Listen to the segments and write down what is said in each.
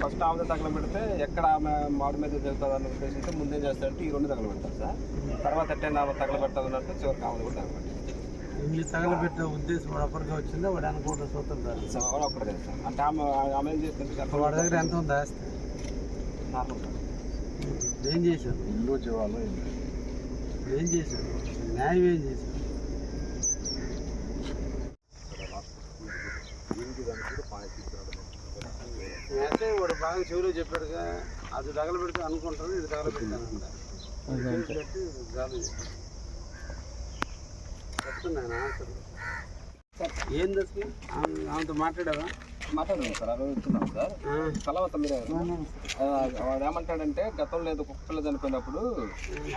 First ఆమె తగలబెడితే ఎక్కడ ఆమె మాడి మీద జరుగుతుంది అన్న ఉద్దేశంతో ముందే చేస్తారంటే ఈ రెండు తగలబెడతారు సార్. తర్వాత ఎట్టైనా ఆమె తగలబెట్టాలన్నట్టు చివరికి ఆమె కూడా తగలబెట్టారు ఇల్లు తగలబెట్టే ఉద్దేశం వాడు అప్పటికే వచ్చిందా? వాడు అనుకుంటా చూస్తుంటారు సార్ వాడు ఒక్కడే సార్. అంటే ఆమె ఆమె ఏం చేస్తుంది? వాడి దగ్గర ఎంత ఉంది ఆస్తి? Normal sir. ఏం చేశారు? ఇల్లు జీవాలు ఏం చేశారు? న్యాయం ఏం చేశారు? అయితే వాడు బాగా చెవిలో చెప్పాడుగా అది తగలబెడితే అనుకుంటాను ఇది తగలబెట్టాను చెప్తున్నాను ఆన్సర్. అసలు? ఆమె- ఆమెతో మాట్లాడావా? మాట్లాడాను సార్ ఆ రోజు వచ్చినాం సార్. కలవత మీరే వాడు ఏమంటాడంటే గతంలో ఏదో కుక్క పిల్ల చనిపోయినప్పుడు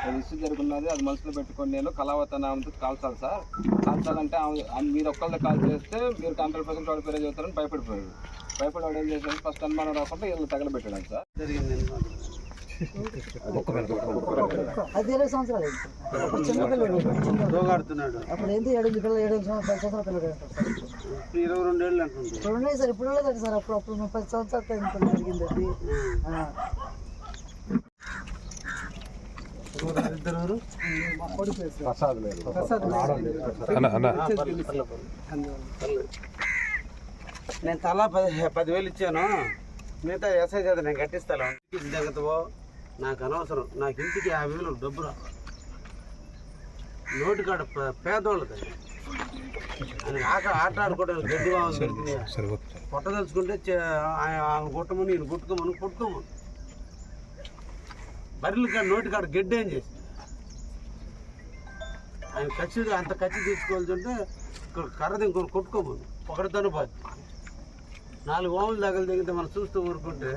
అది ఇష్యూ జరుగున్నది అది మనసులో పెట్టుకొని నేను కళావత నామంతో కాల్చాలి సార్. కాల్చాలంటే మీరు ఒక్కళ్ళే కాల్ చేస్తే మీరు హండ్రెడ్ పర్సెంట్ వాడి పేరే చెబుతారని భయపడిపోయాడు భయపడి వాడు ఏం చేశాడు? ఫస్ట్ అనుమానం రాకుండా వీళ్ళు తగలబెట్టాడు సార్. జరిగింది? అది ఇరవై సంవత్సరాలు. అప్పుడు చిన్న పిల్లడు. చిన్న దోగాడుతున్నాడు. అప్పుడు ఏంటి ఏడు పిల్లలు ఏడు సంవత్సరాలు పది సంవత్సరాల పిల్లడు అంటారు సార్ ఇప్పుడు ఇరవై రెండేళ్ళు అంటుంది ఇప్పుడు ఉన్నాయి సార్ ఇప్పుడు లేదండి సార్ అప్పుడు అప్పుడు పది సంవత్సరాల టైం జరిగింది అది. నేను తలా పది పదివేలు ఇచ్చాను. మిగతా ఎస్ఐ చేత నేను కట్టిస్తాను ఇంటికి జగతవో నాకు అనవసరం. నాకు ఇంటికి యాభై వేలు డబ్బు రా నోటి కాడ ప- పేదోళ్ళది. అని ఆట ఆట ఆడుకోవడానికి గడ్డి బాగా దొరికినాయి పొట్ట తలుచుకుంటే చే- ఆ- ఆమె కుట్టమని ఈయన కుట్టుకోమని కుట్టుకోమని బర్రెలు కాడ నోటి కాడ గడ్డి ఏం చేసి? ఆయన ఖచ్చితంగా అంత ఖర్చు తీసుకోవాల్సింటే ఇక్కడ కర్ర ఇంకొని కొట్టుకోమని. ఒకటితోనే పోదు. నాలుగు ఓములు దగ్గర దిగితే మనం చూస్తూ ఊరుకుంటే